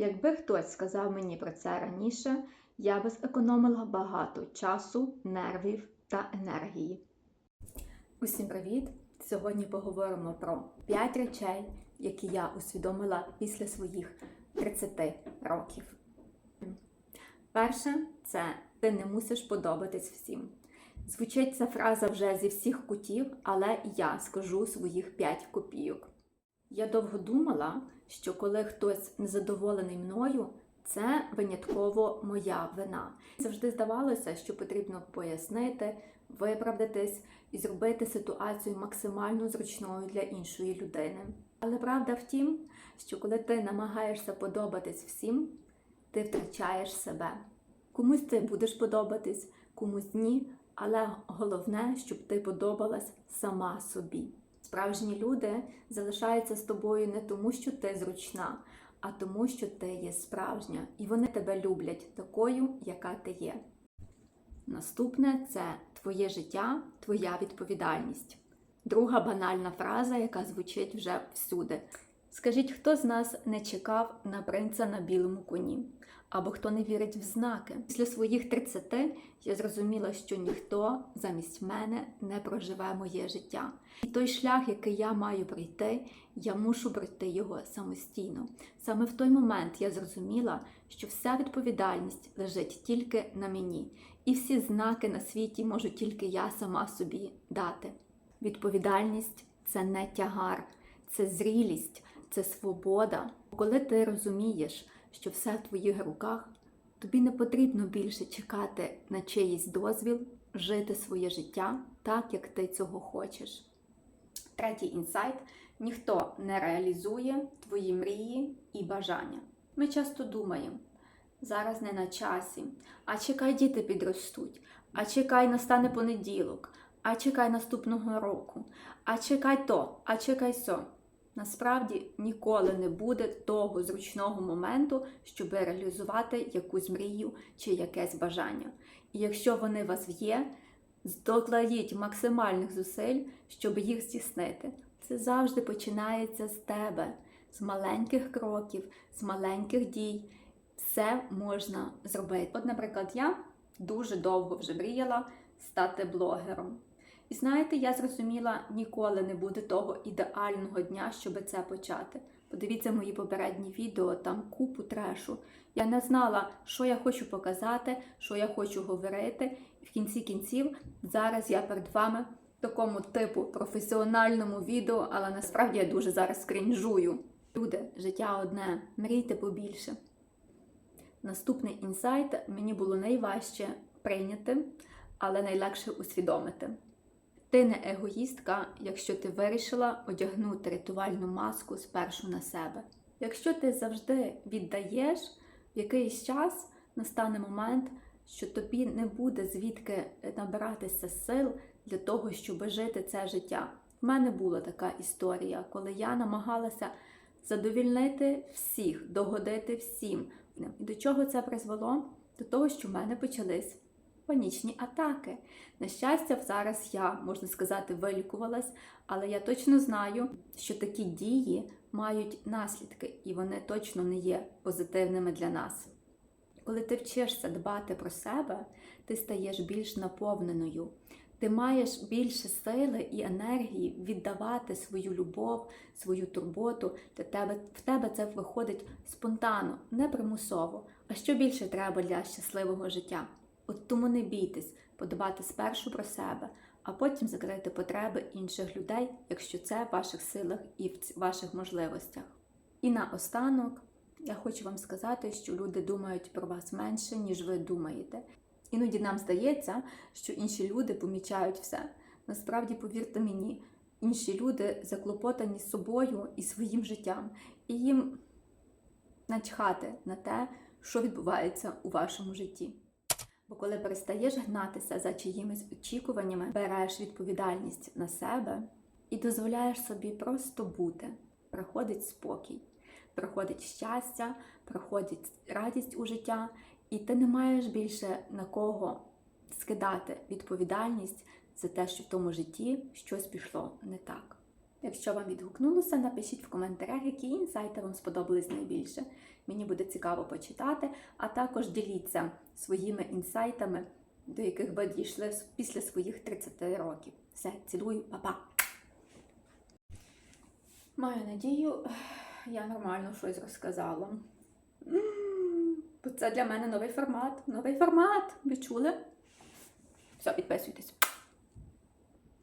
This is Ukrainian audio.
Якби хтось сказав мені про це раніше, я би зекономила багато часу, нервів та енергії. Усім привіт! Сьогодні поговоримо про 5 речей, які я усвідомила після своїх 30 років. Перше, це ти не мусиш подобатись всім. Звучить ця фраза вже зі всіх кутів, але я скажу своїх 5 копійок. Я довго думала, що коли хтось незадоволений мною, це винятково моя вина. Завжди здавалося, що потрібно пояснити, виправдатись і зробити ситуацію максимально зручною для іншої людини. Але правда в тім, що коли ти намагаєшся подобатись всім, ти втрачаєш себе. Комусь ти будеш подобатись, комусь ні, але головне, щоб ти подобалась сама собі. Справжні люди залишаються з тобою не тому, що ти зручна, а тому, що ти є справжня, і вони тебе люблять такою, яка ти є. Наступне це твоє життя, твоя відповідальність. Друга банальна фраза, яка звучить вже всюди. Скажіть, хто з нас не чекав на принца на білому коні? Або хто не вірить в знаки? Після своїх 30 я зрозуміла, що ніхто замість мене не проживе моє життя. І той шлях, який я маю пройти, я мушу пройти його самостійно. Саме в той момент я зрозуміла, що вся відповідальність лежить тільки на мені, і всі знаки на світі можу тільки я сама собі дати. Відповідальність це не тягар, це зрілість, це свобода. Коли ти розумієш, що все в твоїх руках, тобі не потрібно більше чекати на чиїсь дозвіл, жити своє життя так, як ти цього хочеш. Третій інсайт: ніхто не реалізує твої мрії і бажання. Ми часто думаємо, зараз не на часі, а чекай, діти підростуть, а чекай, настане понеділок, а чекай наступного року, а чекай то, а чекай сьо. Насправді ніколи не буде того зручного моменту, щоб реалізувати якусь мрію чи якесь бажання. І якщо вони у вас є, докладіть максимальних зусиль, щоб їх здійснити. Це завжди починається з тебе, з маленьких кроків, з маленьких дій. Все можна зробити. От, наприклад, я дуже довго вже мріяла стати блогером. І знаєте, я зрозуміла, ніколи не буде того ідеального дня, щоб це почати. Подивіться мої попередні відео, там купу трешу. Я не знала, що я хочу показати, що я хочу говорити. І в кінці кінців зараз я перед вами в такому типу професіональному відео, але насправді я дуже зараз крінжую. Люди, життя одне, мрійте побільше. Наступний інсайт мені було найважче прийняти, але найлегше усвідомити. Ти не егоїстка, якщо ти вирішила одягнути рятувальну маску спершу на себе. Якщо ти завжди віддаєш, в якийсь час настане момент, що тобі не буде звідки набиратися сил для того, щоб жити це життя. В мене була така історія, коли я намагалася задовільнити всіх, догодити всім. І до чого це призвело? До того, що в мене почались панічні атаки. На щастя, зараз я, можна сказати, вилікувалась, але я точно знаю, що такі дії мають наслідки, і вони точно не є позитивними для нас. Коли ти вчишся дбати про себе, ти стаєш більш наповненою. Ти маєш більше сили і енергії віддавати свою любов, свою турботу. Для тебе в тебе це виходить спонтанно, не примусово. А що більше треба для щасливого життя? От тому не бійтесь подбати спершу про себе, а потім закрити потреби інших людей, якщо це в ваших силах і в ваших можливостях. І наостанок я хочу вам сказати, що люди думають про вас менше, ніж ви думаєте. Іноді нам здається, що інші люди помічають все. Насправді, повірте мені, інші люди заклопотані собою і своїм життям, і їм начхати на те, що відбувається у вашому житті. Бо коли перестаєш гнатися за чиїмись очікуваннями, береш відповідальність на себе і дозволяєш собі просто бути, приходить спокій, приходить щастя, приходить радість у життя, і ти не маєш більше на кого скидати відповідальність за те, що в тому житті щось пішло не так. Якщо вам відгукнулося, напишіть в коментарях, які інсайти вам сподобались найбільше. Мені буде цікаво почитати, а також діліться своїми інсайтами, до яких ви дійшли після своїх 30 років. Все, цілую, па-па! Маю надію, я нормально щось розказала. Бо це для мене новий формат. Новий формат. Ви чули? Все, підписуйтесь.